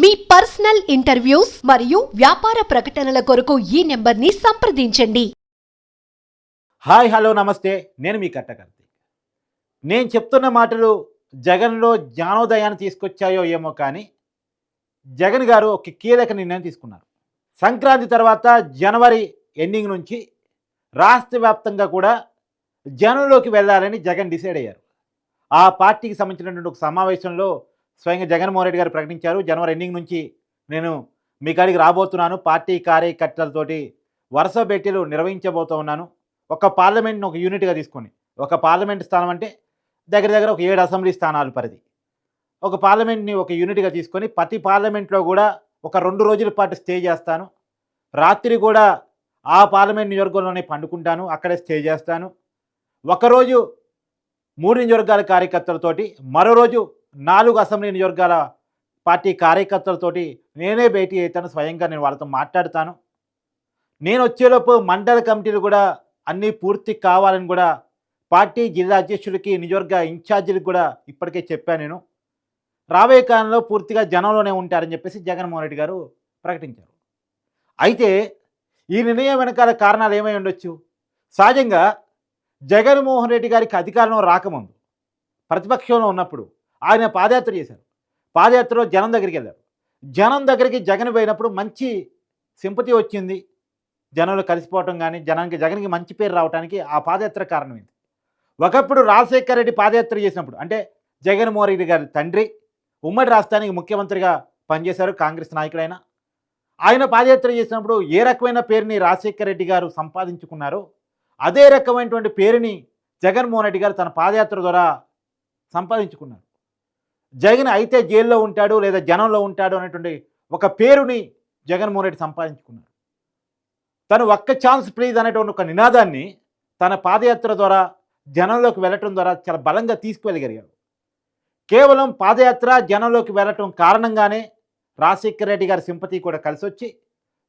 మీ personal interviews మరియు వ్యాపార ప్రకటనల కొరకు ఈ నెంబర్ని సంప్రదించండి. హాయ్ హలో నమస్తే. నేను మీ కట్టకర్తి నేను చెప్తున్న మాటలు జగన్లో జ్ఞానోదయాన్ని తీసుకొచ్చాయో ఏమో కానీ జగన్ గారు ఒక కీలక నిర్ణయం తీసుకున్నారు. సంక్రాంతి తర్వాత జనవరి ఎండింగ్ నుంచి రాష్ట్ర వ్యాప్తంగా కూడా జనంలోకి వెళ్ళాలని జగన్ డిసైడ్ అయ్యారు. ఆ పార్టీకి సంబంధించినటువంటి ఒక సమావేశంలో స్వయంగా జగన్మోహన్ రెడ్డి గారు ప్రకటించారు. జనవరి ఎండింగ్ నుంచి నేను మీ కాడికి రాబోతున్నాను. పార్టీ కార్యకర్తలతోటి వరుస భేటీలు నిర్వహించబోతూ ఉన్నాను. ఒక పార్లమెంట్ని ఒక యూనిట్గా తీసుకొని ఒక పార్లమెంట్ స్థానం అంటే దగ్గర దగ్గర ఒక ఏడు అసెంబ్లీ స్థానాలు పరిధి. ఒక పార్లమెంట్ని ఒక యూనిట్గా తీసుకొని ప్రతి పార్లమెంట్లో కూడా ఒక రెండు రోజుల పాటు స్టే చేస్తాను. రాత్రి కూడా ఆ పార్లమెంట్ నియోజకవర్గంలోనే పండుకుంటాను. అక్కడే స్టే చేస్తాను. ఒకరోజు మూడు నియోజకవర్గాల కార్యకర్తలతోటి మరో రోజు నాలుగు అసెంబ్లీ నియోజకవర్గాల పార్టీ కార్యకర్తలతోటి నేనే భేటీ అవుతాను స్వయంగా నేను వాళ్ళతో మాట్లాడతాను. నేను వచ్చేలోపు మండల కమిటీలు కూడా అన్నీ పూర్తి కావాలని కూడా పార్టీ జిల్లా అధ్యక్షుడికి నియోజకవర్గ ఇన్ఛార్జీలకు కూడా ఇప్పటికే చెప్పాను నేను. రాబోయే కాలంలో పూర్తిగా జనంలోనే ఉంటారని చెప్పేసి జగన్మోహన్ రెడ్డి గారు ప్రకటించారు. అయితే ఈ నిర్ణయం వెనకాల కారణాలు ఏమై ఉండొచ్చు? సహజంగా జగన్మోహన్ రెడ్డి గారికి అధికారంలో రాకముందు ప్రతిపక్షంలో ఉన్నప్పుడు ఆయన పాదయాత్ర చేశారు. పాదయాత్రలో జనం దగ్గరికి వెళ్ళారు. జనం దగ్గరికి జగన్ పోయినప్పుడు మంచి సింపతి వచ్చింది. జనంలో కలిసిపోవటం కానీ జనానికి జగన్కి మంచి పేరు రావడానికి ఆ పాదయాత్ర కారణమైంది. ఒకప్పుడు రాజశేఖర రెడ్డి పాదయాత్ర చేసినప్పుడు అంటే జగన్మోహన్ రెడ్డి గారి తండ్రి ఉమ్మడి రాష్ట్రానికి ముఖ్యమంత్రిగా పనిచేశారు కాంగ్రెస్ నాయకుడైన. ఆయన పాదయాత్ర చేసినప్పుడు ఏ రకమైన పేరుని రాజశేఖర రెడ్డి గారు సంపాదించుకున్నారో అదే రకమైనటువంటి పేరుని జగన్మోహన్ రెడ్డి గారు తన పాదయాత్ర ద్వారా సంపాదించుకున్నారు. జగన్ అయితే జైల్లో ఉంటాడు లేదా జనంలో ఉంటాడు అనేటువంటి ఒక పేరుని జగన్మోహన్ రెడ్డి సంపాదించుకున్నారు. తను ఒక్క ఛాన్స్ ప్లీజ్ అనేటువంటి ఒక నినాదాన్ని తన పాదయాత్ర ద్వారా జనంలోకి వెళ్ళటం ద్వారా చాలా బలంగా తీసుకువెళ్ళగలిగాడు కేవలం పాదయాత్ర జనంలోకి వెళ్ళటం కారణంగానే రాజశేఖర రెడ్డి గారి సింపతి కూడా కలిసి వచ్చి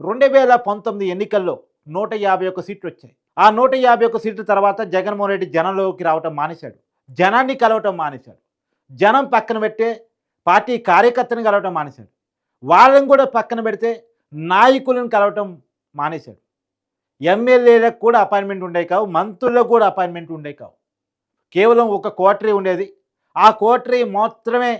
రెండు వేల పంతొమ్మిది ఎన్నికల్లో నూట యాభై ఒక్క సీట్లు వచ్చాయి. ఆ నూట యాభై ఒక్క సీట్ల తర్వాత జగన్మోహన్ రెడ్డి జనంలోకి రావటం మానేశాడు. జనాన్ని కలవటం మానేశాడు. జనం పక్కన పెట్టే పార్టీ కార్యకర్తని కలవటం మానేశాడు. వాళ్ళని కూడా పక్కన పెడితే నాయకులను కలవటం మానేశాడు. ఎమ్మెల్యేలకు కూడా అపాయింట్మెంట్ ఉండే కావు మంత్రులకు కూడా అపాయింట్మెంట్ ఉండే కావు. కేవలం ఒక కోటరీ ఉండేది. ఆ కోటరీ మాత్రమే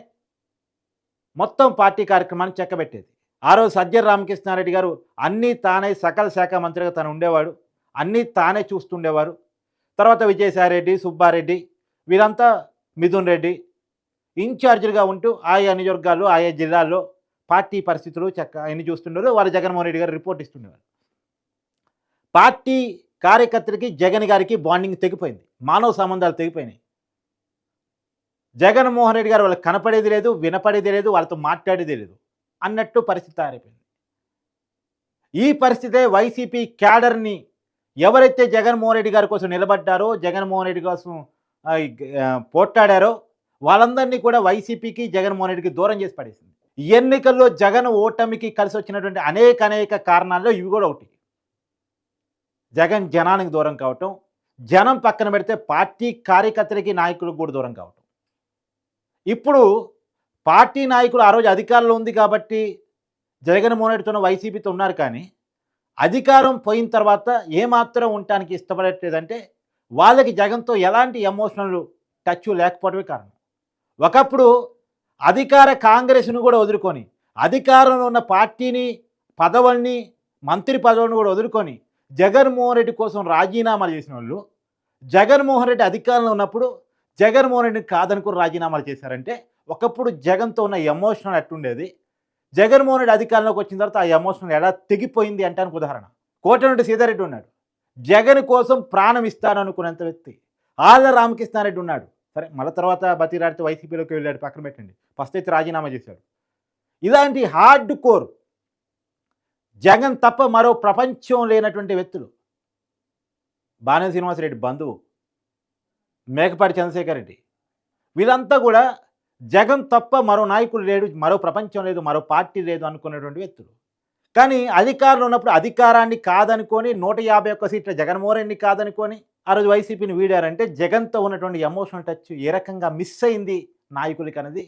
మొత్తం పార్టీ కార్యక్రమాన్ని చెక్కబెట్టేది. ఆ రోజు సజ్జర్ రామకృష్ణారెడ్డి గారు అన్నీ తానే సకల శాఖ మంత్రిగా తను ఉండేవాడు. అన్నీ తానే చూస్తుండేవారు. తర్వాత విజయసాయిరెడ్డి సుబ్బారెడ్డి వీరంతా మిథున్ రెడ్డి ఇన్ఛార్జీలుగా ఉంటూ ఆయా నియోజకవర్గాల్లో ఆయా జిల్లాల్లో పార్టీ పరిస్థితులు చక్క అన్ని చూస్తుండేవారు వారు జగన్మోహన్ రెడ్డి గారు రిపోర్ట్ ఇస్తుండేవారు. పార్టీ కార్యకర్తలకి జగన్ గారికి బాండింగ్ తెగిపోయింది. మానవ సంబంధాలు తెగిపోయినాయి. జగన్మోహన్ రెడ్డి గారు వాళ్ళకి కనపడేది లేదు వినపడేది లేదు వాళ్ళతో మాట్లాడేది లేదు అన్నట్టు పరిస్థితి తయారైపోయింది. ఈ పరిస్థితే వైసీపీ క్యాడర్ని ఎవరైతే జగన్మోహన్ రెడ్డి గారి కోసం నిలబడ్డారో జగన్మోహన్ రెడ్డి కోసం పోట్లాడారో వాళ్ళందరినీ కూడా వైసీపీకి జగన్మోహన్ రెడ్డికి దూరం చేసి పడేసింది. ఈ ఎన్నికల్లో జగన్ ఓటమికి కలిసి వచ్చినటువంటి అనేక అనేక కారణాల్లో ఇవి కూడా ఒకటి. జగన్ జనానికి దూరం కావటం జనం పక్కన పెడితే పార్టీ కార్యకర్తలకి నాయకులకు కూడా దూరం కావటం. ఇప్పుడు పార్టీ నాయకులు ఆ రోజు అధికారంలో ఉంది కాబట్టి జగన్మోహన్ రెడ్డితో వైసీపీతో ఉన్నారు కానీ అధికారం పోయిన తర్వాత ఏమాత్రం ఉండటానికి ఇష్టపడట్లేదంటే వాళ్ళకి జగన్తో ఎలాంటి ఎమోషనల్ టచ్ లేకపోవడమే కారణం. ఒకప్పుడు అధికార కాంగ్రెస్ను కూడా వదులుకొని అధికారంలో ఉన్న పార్టీని పదవుల్ని మంత్రి పదవులను కూడా వదులుకొని జగన్మోహన్ రెడ్డి కోసం రాజీనామాలు చేసిన వాళ్ళు జగన్మోహన్ రెడ్డి అధికారంలో ఉన్నప్పుడు జగన్మోహన్ రెడ్డిని కాదనుకుని రాజీనామాలు చేశారంటే ఒకప్పుడు జగన్తో ఉన్న ఎమోషనల్ అట్టుండేది జగన్మోహన్ రెడ్డి అధికారంలోకి వచ్చిన తర్వాత ఆ ఎమోషనల్ ఎలా తెగిపోయింది అంటానికి ఉదాహరణ. కోటరెడ్డి సీతారెడ్డి ఉన్నాడు. జగన్ కోసం ప్రాణం ఇస్తాననుకున్నంత వ్యక్తి. ఆళ్ళ రామకృష్ణారెడ్డి ఉన్నాడు. సరే మళ్ళీ తర్వాత బతిరాడితే వైసీపీలోకి వెళ్ళాడు పక్కన పెట్టండి. ఫస్ట్ అయితే రాజీనామా చేశాడు. ఇలాంటి హార్డ్ కోర్ జగన్ తప్ప మరో ప్రపంచం లేనటువంటి వ్యక్తులు బాణం శ్రీనివాసరెడ్డి బంధువు మేకపాటి చంద్రశేఖర్ రెడ్డి వీళ్ళంతా కూడా జగన్ తప్ప మరో నాయకుడు లేడు మరో ప్రపంచం లేదు మరో పార్టీ లేదు అనుకున్నటువంటి వ్యక్తులు. కానీ అధికారులు ఉన్నప్పుడు అధికారాన్ని కాదనుకొని నూట యాభై ఒక్క సీట్ల జగన్మోహన్ రెడ్డిని కాదనుకొని ఆ రోజు వైసీపీని వీడారంటే జగన్తో ఉన్నటువంటి ఎమోషనల్ టచ్ ఏ రకంగా మిస్ అయింది నాయకులకి అనేది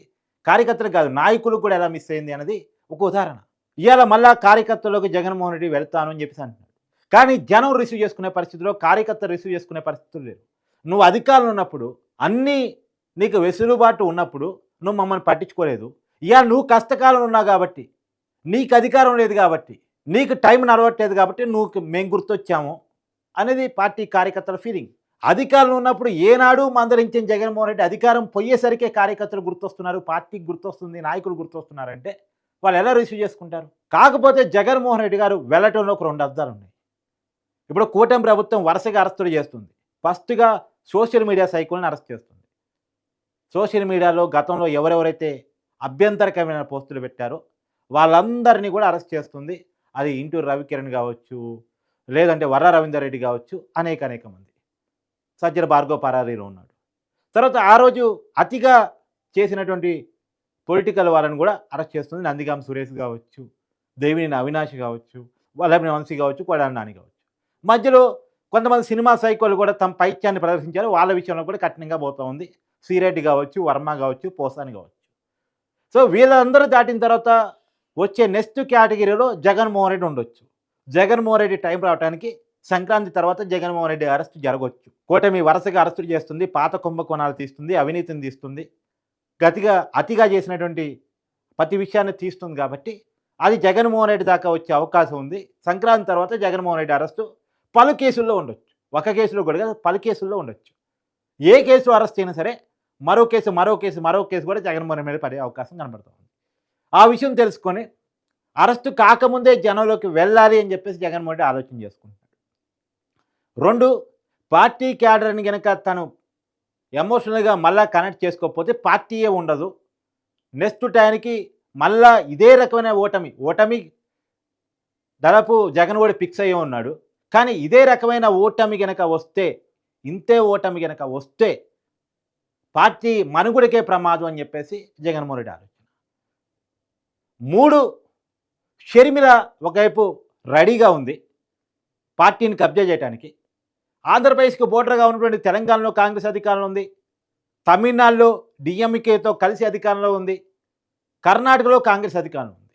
కార్యకర్తలకు కాదు నాయకులకు కూడా ఎలా మిస్ అయింది అనేది ఒక ఉదాహరణ. ఇవాళ మళ్ళా కార్యకర్తలోకి జగన్మోహన్ రెడ్డి వెళ్తాను అని చెప్పేసి అంటున్నాడు. కానీ జనం రిసీవ్ చేసుకునే పరిస్థితిలో కార్యకర్త రిసీవ్ చేసుకునే పరిస్థితులు లేవు. నువ్వు అధికారులు ఉన్నప్పుడు అన్నీ నీకు వెసులుబాటు ఉన్నప్పుడు నువ్వు మమ్మల్ని పట్టించుకోలేదు. ఇవాళ నువ్వు కష్టకాలం ఉన్నావు కాబట్టి నీకు అధికారం లేదు కాబట్టి నీకు టైం నడవట్లేదు కాబట్టి నువ్వు మేము గుర్తొచ్చాము. అనేది పార్టీ కార్యకర్తల ఫీలింగ్ అధికారులు ఉన్నప్పుడు ఏనాడు మందరించిన జగన్మోహన్ రెడ్డి అధికారం పోయేసరికే కార్యకర్తలు గుర్తొస్తున్నారు పార్టీకి గుర్తొస్తుంది నాయకులు గుర్తొస్తున్నారంటే వాళ్ళు ఎలా రిసీవ్ చేసుకుంటారు? కాకపోతే జగన్మోహన్ రెడ్డి గారు వెళ్ళటంలో ఒక రెండు అర్థాలు ఉన్నాయి. ఇప్పుడు కూటమి ప్రభుత్వం వరుసగా అరెస్టులు చేస్తుంది. ఫస్ట్గా సోషల్ మీడియా సైకిల్ని అరెస్ట్ చేస్తుంది. సోషల్ మీడియాలో గతంలో ఎవరెవరైతే అభ్యంతరకరమైన పోస్టులు పెట్టారో వాళ్ళందరినీ కూడా అరెస్ట్ చేస్తుంది. అది ఇంటూరు రవికిరణ్ కావచ్చు లేదంటే వర్ర రవీందర్ రెడ్డి కావచ్చు అనేక అనేక మంది. సజ్జల భార్గవ పరారీలో ఉన్నాడు. తర్వాత ఆ రోజు అతిగా చేసినటువంటి పొలిటికల్ వాళ్ళని కూడా అరెస్ట్ చేస్తుంది. నందిగాం సురేష్ కావచ్చు దేవిని అవినాష్ కావచ్చు వల్లభని వంశీ కావచ్చు కొడాలి నాని కావచ్చు. మధ్యలో కొంతమంది సినిమా సైకోలు కూడా తమ పైత్యాన్ని ప్రదర్శించారు. వాళ్ళ విషయంలో కూడా కఠినంగా పోతూ ఉంది. శ్రీరెడ్డి కావచ్చు వర్మ కావచ్చు పోసాని కావచ్చు. సో వీళ్ళందరూ దాటిన తర్వాత వచ్చే నెక్స్ట్ కేటగిరీలో జగన్మోహన్ రెడ్డి ఉండొచ్చు. జగన్మోహన్ రెడ్డి టైం రావడానికి సంక్రాంతి తర్వాత జగన్మోహన్ రెడ్డి అరెస్టు జరగవచ్చు. కూటమి వరుసగా అరెస్టు చేస్తుంది పాత కుంభకోణాలు తీస్తుంది అవినీతిని తీస్తుంది. గతిగా అతిగా చేసినటువంటి ప్రతి విషయాన్ని తీస్తుంది కాబట్టి అది జగన్మోహన్ రెడ్డి దాకా వచ్చే అవకాశం ఉంది. సంక్రాంతి తర్వాత జగన్మోహన్ రెడ్డి అరెస్టు పలు కేసుల్లో ఉండొచ్చు. ఒక కేసులో కూడా పలు కేసుల్లో ఉండొచ్చు. ఏ కేసు అరెస్ట్ అయినా సరే మరో కేసు మరో కేసు మరో కేసు కూడా జగన్మోహన్ మీద పడే అవకాశం కనబడుతుంది. ఆ విషయం తెలుసుకొని అరెస్టు కాకముందే జనంలోకి వెళ్ళాలి అని చెప్పేసి జగన్మోహన్ రెడ్డి ఆలోచన చేసుకుంటాడు రెండు పార్టీ క్యాడర్ని కనుక తను ఎమోషనల్గా మళ్ళా కనెక్ట్ చేసుకోకపోతే పార్టీయే ఉండదు. నెక్స్ట్ టైంకి మళ్ళా ఇదే రకమైన ఓటమి ఓటమి దాదాపు జగన్ కూడా ఫిక్స్ అయ్యి ఉన్నాడు. కానీ ఇదే రకమైన ఓటమి గనక వస్తే ఇంతే ఓటమి గనక వస్తే పార్టీ మనుగుడికే ప్రమాదం అని చెప్పేసి జగన్మోహన్ రెడ్డి ఆలోచన. మూడు షర్మిల ఒకవైపు రెడీగా ఉంది. పార్టీని కబ్జా చేయడానికి ఆంధ్రప్రదేశ్కి బోర్డర్గా ఉన్నటువంటి తెలంగాణలో కాంగ్రెస్ అధికారంలో ఉంది. తమిళనాడులో డిఎంకేతో కలిసి అధికారంలో ఉంది. కర్ణాటకలో కాంగ్రెస్ అధికారంలో ఉంది.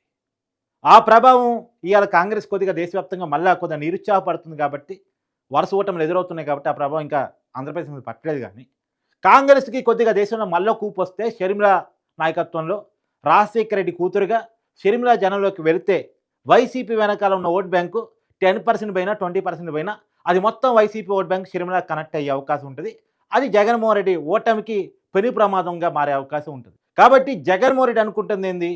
ఆ ప్రభావం ఇవాళ కాంగ్రెస్ కొద్దిగా దేశవ్యాప్తంగా మళ్ళా కొద్దిగా నిరుత్సాహపడుతుంది కాబట్టి వరుస ఓటములు ఎదురవుతున్నాయి కాబట్టి ఆ ప్రభావం ఇంకా ఆంధ్రప్రదేశ్ మీద పట్టలేదు కానీ కాంగ్రెస్కి కొద్దిగా దేశంలో మళ్ళీ కూపు వస్తే షర్మిల నాయకత్వంలో రాజశేఖర రెడ్డి కూతురుగా షర్మిలా జనంలోకి వెళితే వైసీపీ వెనకాల ఉన్న ఓట్ బ్యాంకు టెన్ పర్సెంట్ పైన ట్వంటీ పర్సెంట్ పైన అది మొత్తం YCP vote bank Sharmila connect అయ్యే అవకాశం ఉంటుంది. అది జగన్మోహన్ రెడ్డి ఓటమికి పెను ప్రమాదంగా మారే అవకాశం ఉంటుంది. కాబట్టి జగన్మోహన్ రెడ్డి అనుకుంటుంది ఏంది?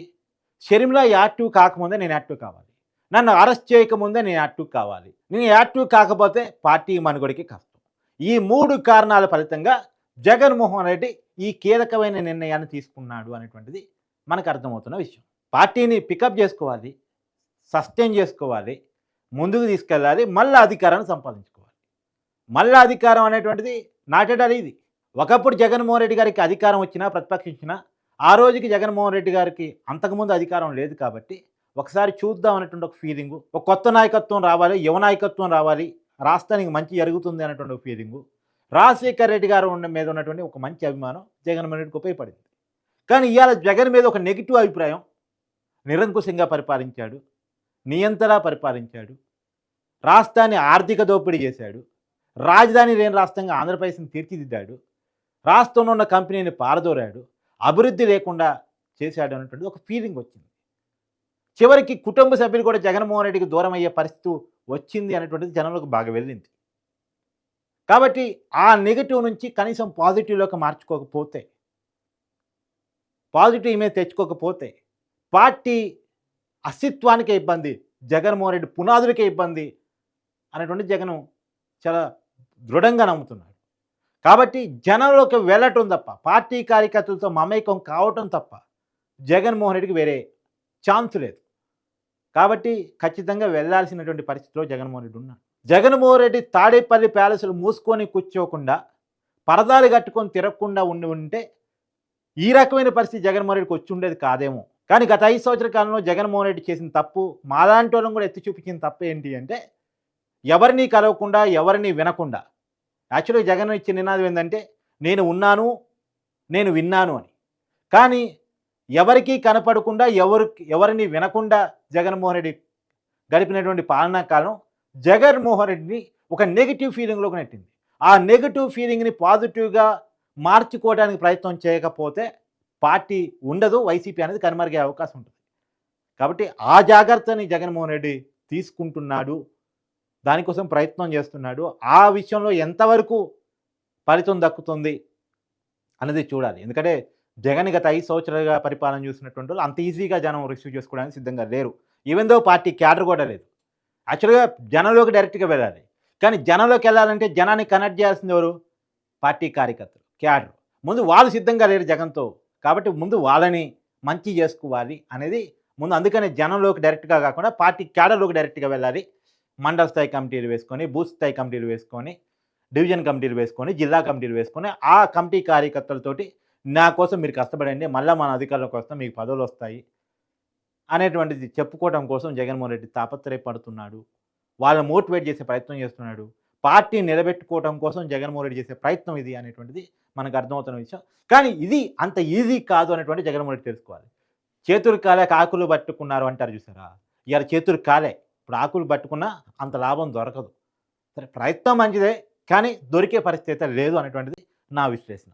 షర్మిలా యాక్టివ్ కాకముందే నేను యాక్టివ్ కావాలి. నన్ను అరెస్ట్ చేయకముందే నేను యాక్టివ్ కావాలి. నేను యాక్టివ్ కాకపోతే పార్టీ మనుగడికి కష్టం. ఈ మూడు కారణాల ఫలితంగా జగన్మోహన్ రెడ్డి ఈ కీలకమైన నిర్ణయాన్ని తీసుకున్నాడు అనేటువంటిది మనకు అర్థమవుతున్న విషయం. పార్టీని పికప్ చేసుకోవాలి సస్టైన్ చేసుకోవాలి ముందుకు తీసుకెళ్ళాలి మళ్ళీ అధికారాన్ని సంపాదించుకోవాలి. మళ్ళీ అధికారం అనేటువంటిది నాటడాలి ఇది ఒకప్పుడు జగన్మోహన్ రెడ్డి గారికి అధికారం వచ్చినా ప్రతిపక్షించినా ఆ రోజుకి జగన్మోహన్ రెడ్డి గారికి అంతకుముందు అధికారం లేదు కాబట్టి ఒకసారి చూద్దాం అనేటువంటి ఒక ఫీలింగు ఒక కొత్త నాయకత్వం రావాలి యువ నాయకత్వం రావాలి రాష్ట్రానికి మంచి జరుగుతుంది అనేటువంటి ఒక ఫీలింగు రాజశేఖర్ రెడ్డి గారు ఉన్న మీద ఉన్నటువంటి ఒక మంచి అభిమానం జగన్మోహన్ రెడ్డికి ఉపయోగపడింది. కానీ ఇవాళ జగన్ మీద ఒక నెగిటివ్ అభిప్రాయం నిరంకుశంగా పరిపాలించాడు నియంతరా పరిపాలించాడు రాష్ట్రాన్ని ఆర్థిక దోపిడీ చేశాడు రాజధాని లేని రాష్ట్రంగా ఆంధ్రప్రదేశ్ని తీర్చిదిద్దాడు రాష్ట్రంలో ఉన్న కంపెనీని పారదోరాడు అభివృద్ధి లేకుండా చేశాడు అనేటువంటి ఒక ఫీలింగ్ వచ్చింది. చివరికి కుటుంబ సభ్యులు కూడా జగన్మోహన్ రెడ్డికి దూరం అయ్యే పరిస్థితి వచ్చింది అనేటువంటిది జనంలోకి బాగా వెళ్ళింది. కాబట్టి ఆ నెగిటివ్ నుంచి కనీసం పాజిటివ్లోకి మార్చుకోకపోతే పాజిటివ్ ఇమేజ్ తెచ్చుకోకపోతే పార్టీ అస్తిత్వానికే ఇబ్బంది జగన్మోహన్ రెడ్డి పునాదులకే ఇబ్బంది అనేటువంటి జగన్ చాలా దృఢంగా నమ్ముతున్నాడు. కాబట్టి జనంలోకి వెళ్ళటం తప్ప పార్టీ కార్యకర్తలతో మమేకం కావటం తప్ప జగన్మోహన్ రెడ్డికి వేరే ఛాన్స్ లేదు. కాబట్టి ఖచ్చితంగా వెళ్ళాల్సినటువంటి పరిస్థితిలో జగన్మోహన్ రెడ్డి ఉన్నాడు. జగన్మోహన్ రెడ్డి తాడేపల్లి ప్యాలెస్లు మూసుకొని కూర్చోకుండా పరదాలు కట్టుకొని తిరగకుండా ఉండి ఉంటే ఈ రకమైన పరిస్థితి జగన్మోహన్ రెడ్డికి వచ్చి ఉండేది కాదేమో. కానీ గత ఐదు సంవత్సరాల కాలంలో జగన్మోహన్ రెడ్డి చేసిన తప్పు మాలాంటి వాళ్ళని కూడా ఎత్తి చూపించిన తప్పు ఏంటి అంటే ఎవరిని కలవకుండా ఎవరిని వినకుండా. యాక్చువల్గా జగన్ ఇచ్చిన నినాదం ఏంటంటే నేను ఉన్నాను నేను విన్నాను అని. కానీ ఎవరికీ కనపడకుండా ఎవరు ఎవరిని వినకుండా జగన్మోహన్ రెడ్డి గడిపినటువంటి పాలనా కాలం జగన్మోహన్ రెడ్డిని ఒక నెగిటివ్ ఫీలింగ్లోకి నెట్టింది. ఆ నెగిటివ్ ఫీలింగ్ని పాజిటివ్గా మార్చుకోవడానికి ప్రయత్నం చేయకపోతే పార్టీ ఉండదు వైసీపీ అనేది కనుమరుగే అవకాశం ఉంటుంది. కాబట్టి ఆ జాగ్రత్తని జగన్మోహన్ రెడ్డి తీసుకుంటున్నాడు దానికోసం ప్రయత్నం చేస్తున్నాడు. ఆ విషయంలో ఎంతవరకు ఫలితం దక్కుతుంది అనేది చూడాలి. ఎందుకంటే జగన్ గత ఐదు సంవత్సరాలుగా పరిపాలన చూసినటువంటి వాళ్ళు అంత ఈజీగా జనం రిసీవ్ చేసుకోవడానికి సిద్ధంగా లేరు. ఈవెన్ దో పార్టీ క్యాడర్ కూడా లేదు. యాక్చువల్గా జనంలోకి డైరెక్ట్గా వెళ్ళాలి. కానీ జనంలోకి వెళ్ళాలంటే జనాన్ని కనెక్ట్ చేయాల్సింది ఎవరు? పార్టీ కార్యకర్తలు క్యాడర్. ముందు వాళ్ళు సిద్ధంగా లేరు జగన్తో. కాబట్టి ముందు వాళ్ళని మంచి చేసుకోవాలి అనేది ముందు అందుకనే జనంలోకి డైరెక్ట్గా కాకుండా పార్టీ క్యాడర్లోకి డైరెక్ట్గా వెళ్ళాలి. మండల స్థాయి కమిటీలు వేసుకొని బూత్ స్థాయి కమిటీలు వేసుకొని డివిజన్ కమిటీలు వేసుకొని జిల్లా కమిటీలు వేసుకొని ఆ కమిటీ కార్యకర్తలతోటి నా కోసం మీరు కష్టపడండి మళ్ళీ మన అధికారులకు వస్తాం మీకు పదవులు వస్తాయి అనేటువంటిది చెప్పుకోవడం కోసం జగన్మోహన్ రెడ్డి తాపత్రయపడుతున్నాడు. వాళ్ళని మోటివేట్ చేసే ప్రయత్నం చేస్తున్నాడు. పార్టీ నిలబెట్టుకోవడం కోసం జగన్మోహన్ రెడ్డి చేసే ప్రయత్నం ఇది అనేటువంటిది మనకు అర్థమవుతున్న విషయం. కానీ ఇది అంత ఈజీ కాదు అనేటువంటి జగన్మోహన్ రెడ్డి తెలుసుకోవాలి. చేతులు కాలే ఆకులు పట్టుకున్నారు అంటారు చూసారా? ఇవాళ చేతులు కాలే. ఇప్పుడు ఆకులు పట్టుకున్నా అంత లాభం దొరకదు. సరే ప్రయత్నం మంచిదే కానీ దొరికే పరిస్థితి అయితే లేదు అనేటువంటిది నా విశ్లేషణ.